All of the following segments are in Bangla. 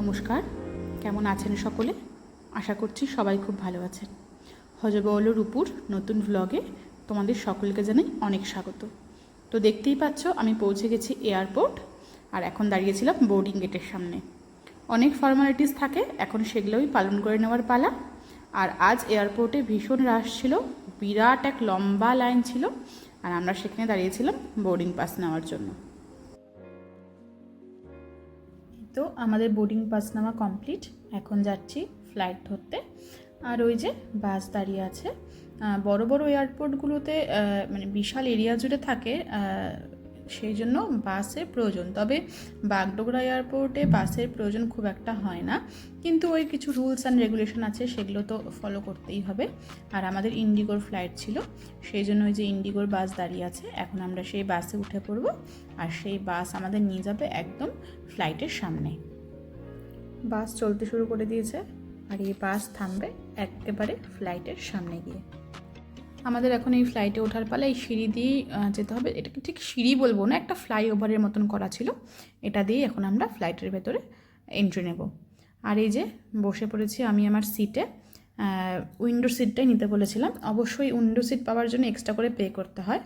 নমস্কার। কেমন আছেন সকলে? আশা করছি সবাই খুব ভালো আছেন। হজবৌলর উপর নতুন ভ্লগে তোমাদের সকলকে জানাই অনেক স্বাগত। তো দেখতেই পাচ্ছ, আমি পৌঁছে গেছি এয়ারপোর্ট আর এখন দাঁড়িয়েছিলাম বোর্ডিং গেটের সামনে। অনেক ফর্মালিটিস থাকে, এখন সেগুলোই পালন করে নেওয়ার পালা। আর আজ এয়ারপোর্টে ভীষণ রাশ ছিল, বিরাট এক লম্বা লাইন ছিল, আর আমরা সেখানে দাঁড়িয়েছিলাম বোর্ডিং পাস নেওয়ার জন্য। তো আমাদের বোর্ডিং পাস নামা কমপ্লিট এখন যাচ্ছি ফ্লাইট ধরতে। আর ওই যে বাস দাঁড়িয়ে আছে। বড় বড় এয়ারপোর্টগুলোতে মানে বিশাল এরিয়া জুড়ে থাকে সেই জন্য বাসের প্রয়োজন। তবে বাগডোগরা এয়ারপোর্টে বাসের প্রয়োজন খুব একটা হয় না। কিন্তু ওই কিছু রুলস অ্যান্ড রেগুলেশন আছে, সেগুলো তো ফলো করতেই হবে। আর আমাদের ইন্ডিগোর ফ্লাইট ছিল, সেই জন্য ওই যে ইন্ডিগোর বাস দাঁড়িয়ে আছে, এখন আমরা সেই বাসে উঠে পড়ব। আর সেই বাস আমাদের নিয়ে যাবে একদম ফ্লাইটের সামনে। বাস চলতে শুরু করে দিয়েছে, আর এই বাস থামবে একেবারে ফ্লাইটের সামনে গিয়ে। আমাদের এখন এই ফ্লাইটে ওঠার পালা এই সিঁড়ি দিয়েই যেতে হবে। এটাকে ঠিক সিঁড়ি বলব না, একটা ফ্লাইওভারের মতন করা ছিল। এটা দিয়েই এখন আমরা ফ্লাইটের ভেতরে এন্ট্রি নেব। আর এই যে বসে পড়েছি আমি আমার সিটে উইন্ডো সিটটাই নিতে বলেছিলাম। অবশ্যই উইন্ডো সিট পাওয়ার জন্য এক্সট্রা করে পে করতে হয়।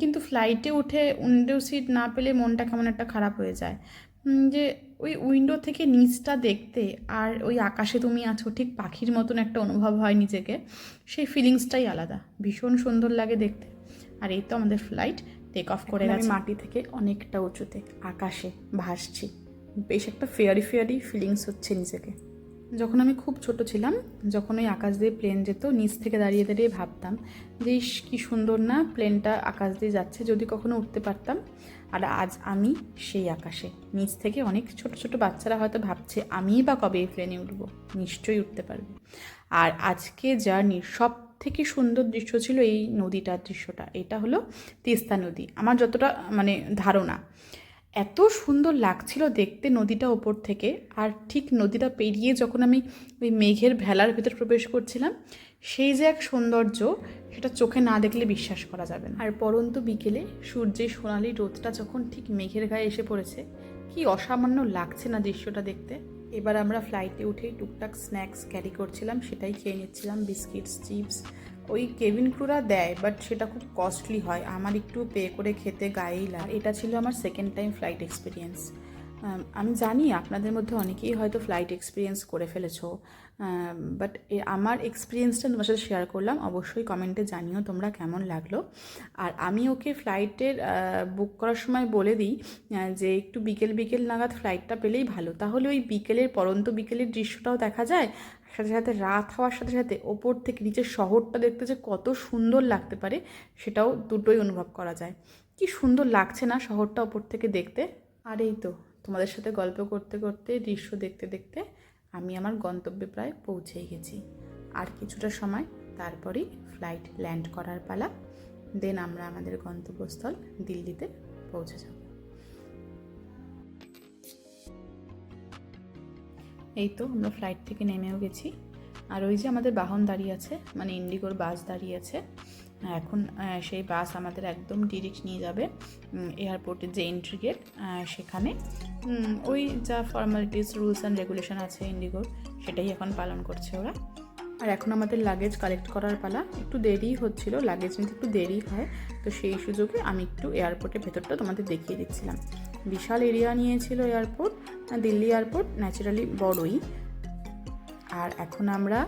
কিন্তু ফ্লাইটে উঠে উইন্ডো সিট না পেলে মনটা কেমন একটা খারাপ হয়ে যায়। যে ওই উইন্ডো থেকে নিচটা দেখতে আর ওই আকাশে তুমি আছো ঠিক পাখির মতন একটা অনুভব হয় নিজেকে সেই ফিলিংসটাই আলাদা। ভীষণ সুন্দর লাগে দেখতে। আর এই তো আমাদের ফ্লাইট টেক অফ করে আমি মাটি থেকে অনেকটা উঁচুতে আকাশে ভাসছি। বেশ একটা ফেয়ারি ফেয়ারি ফিলিংস হচ্ছে নিজেকে। যখন আমি খুব ছোট ছিলাম, যখন ওই আকাশ দিয়ে প্লেন যেত, নিচ থেকে দাঁড়িয়ে দাঁড়িয়ে ভাবতাম যে, ইস, কি সুন্দর না প্লেনটা আকাশ দিয়ে যাচ্ছে, যদি কখনো উঠতে পারতাম। আর আজ আমি সেই আকাশে, নিচ থেকে অনেক ছোট ছোট বাচ্চারা হয়তো ভাবছে, আমিই বা কবে এই প্লেনে উঠবো? নিশ্চয়ই উঠতে পারবে। আর আজকে জার্নির সব থেকে সুন্দর দৃশ্য ছিল এই নদীটার দৃশ্যটা। এটা হলো তিস্তা নদী। আমার যতটা মানে ধারণা এত সুন্দর লাগছিল দেখতে নদীটা ওপর থেকে। আর ঠিক নদীটা পেরিয়ে যখন আমি ওই মেঘের ভেলার ভিতর প্রবেশ করছিলাম, সেই যে এক সৌন্দর্য, সেটা চোখে না দেখলে বিশ্বাস করা যাবে না। আর পরন্ত বিকেলে সূর্যের সোনালি রোদটা যখন ঠিক মেঘের গায়ে এসে পড়েছে, কি অসামান্য লাগছে না দৃশ্যটা দেখতে। এবার আমরা ফ্লাইটে উঠেই টুকটাক স্ন্যাক্স ক্যারি করছিলাম, সেটাই খেয়ে নিচ্ছিলাম বিস্কিটস চিপস ওই কেবিন ক্রুরা দেয় বাট সেটা খুব কস্টলি হয়। আমার একটু পে করে খেতে গায়েই লাগে। এটা ছিল আমার সেকেন্ড টাইম ফ্লাইট এক্সপিরিয়েন্স আমি জানি আপনাদের মধ্যে অনেকেই হয়তো ফ্লাইট এক্সপিরিয়েন্স করে ফেলেছ বাট আমার এক্সপিরিয়েন্সটা তোমার সাথে শেয়ার করলাম। অবশ্যই কমেন্টে জানিও তোমরা কেমন লাগল। আর আমি ওকে ফ্লাইটের বুক করার সময় বলে দিই যে একটু বিকেল বিকেল নাগাদ ফ্লাইটটা পেলেই ভালো। তাহলে ওই বিকেলের, পরন্ত বিকেলের দৃশ্যটাও দেখা যায়। সাথে সাথে রাত হওয়ার সাথে সাথে ওপর থেকে নিচের শহরটা দেখতে যে কত সুন্দর লাগতে পারে, সেটাও দুটোই অনুভব করা যায়। কি সুন্দর লাগছে না শহরটা ওপর থেকে দেখতে? আর এই তো তোমাদের সাথে গল্প করতে করতে, দৃশ্য দেখতে দেখতে আমি আমার গন্তব্যে প্রায় পৌঁছেই গেছি। আর কিছুটা সময় তারপরেই ফ্লাইট ল্যান্ড করার পালা। দেন আমরা আমাদের গন্তব্যস্থল দিল্লিতে পৌঁছে যাব। এই তো আমরা ফ্লাইট থেকে নেমেও গেছি। আর ওই যে আমাদের বাহন দাঁড়িয়ে আছে মানে ইন্ডিগোর বাস দাঁড়িয়ে আছে এখন সেই বাস আমাদের একদম ডিরেক্ট নিয়ে যাবে এয়ারপোর্টের যে এন্ট্রি গেট সেখানে। ওই যা ফর্মালিটিস রুলস অ্যান্ড রেগুলেশন আছে ইন্ডিগোর, সেটাই এখন পালন করছে ওরা। আর এখন আমাদের লাগেজ কালেক্ট করার পালা, একটু দেরি হচ্ছিল লাগেজ নিতে একটু দেরি হয়, তো সেই সুযোগে আমি একটু এয়ারপোর্টের ভেতরটা তোমাদের দেখিয়ে দিচ্ছিলাম। বিশাল এরিয়া নিয়েছিল এয়ারপোর্ট দিল্লি এয়ারপোর্ট ন্যাচারালি বড়ই। আর এখন আমরা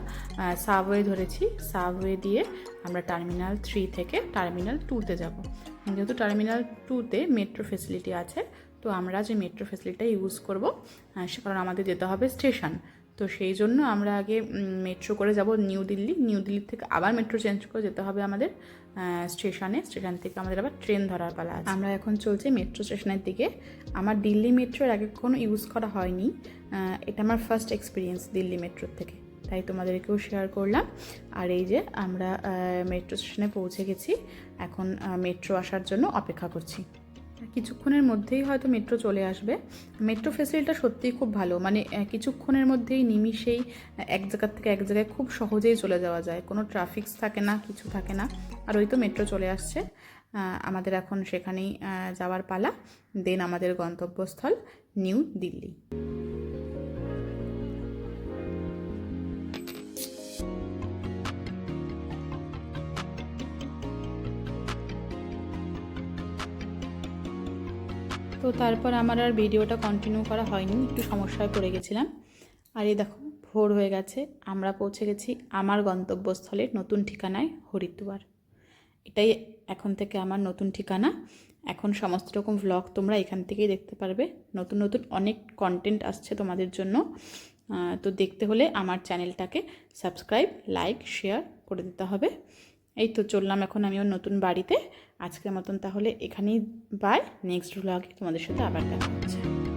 সাবওয়ে ধরেছি। সাবওয়ে দিয়ে আমরা টার্মিনাল থ্রি থেকে টার্মিনাল টুতে যাব। যেহেতু টার্মিনাল টুতে মেট্রো ফেসিলিটি আছে, তো আমরা যে মেট্রো ফেসিলিটিটা ইউজ করব সে কারণ আমাদের যেতে হবে স্টেশন তো সেই জন্য আমরা আগে মেট্রো করে যাব নিউ দিল্লি নিউ দিল্লি থেকে আবার মেট্রো চেঞ্জ করে যেতে হবে আমাদের স্টেশনে স্টেশন থেকে আমাদের আবার ট্রেন ধরার পালা আছে। আমরা এখন চলছি মেট্রো স্টেশনের দিকে। আমার দিল্লি মেট্রোর আগে কোনো ইউজ করা হয়নি। এটা আমার ফার্স্ট এক্সপিরিয়েন্স দিল্লি মেট্রোর থেকে। তাই তোমাদেরকেও শেয়ার করলাম। আর এই যে আমরা মেট্রো স্টেশনে পৌঁছে গেছি। এখন মেট্রো আসার জন্য অপেক্ষা করছি। কিছুক্ষণের মধ্যেই হয়তো মেট্রো চলে আসবে। মেট্রো ফেসিলিটিটা সত্যিই খুব ভালো। মানে কিছুক্ষণের মধ্যেই নিমিষেই এক জায়গার থেকে এক জায়গায় খুব সহজেই চলে যাওয়া যায়। কোনো ট্রাফিক্স থাকে না, কিছু থাকে না। আর ওই তো মেট্রো চলে আসছে। আমাদের এখন সেখানেই যাওয়ার পালা। দেন আমাদের গন্তব্যস্থল, নিউ দিল্লি। তারপর আমার আর ভিডিওটা কন্টিনিউ করা হয়নি, একটু সমস্যায় পড়ে গেছিলাম। আর এই দেখো, ভোর হয়ে গেছে, আমরা পৌঁছে গেছি আমার গন্তব্যস্থলের নতুন ঠিকানায় হরিদ্বার। এটাই এখন থেকে আমার নতুন ঠিকানা। এখন সমস্ত রকম ভ্লগ তোমরা এখান থেকেই দেখতে পারবে। নতুন নতুন অনেক কন্টেন্ট আসছে তোমাদের জন্য। তো দেখতে হলে আমার চ্যানেলটাকে সাবস্ক্রাইব লাইক শেয়ার করে দিতে হবে। এই তো চললাম এখন আমি ওর নতুন বাড়িতে। আজকের মতন তাহলে এখানেই বাই নেক্সট ব্লগে তোমাদের সাথে আবার দেখা হচ্ছে।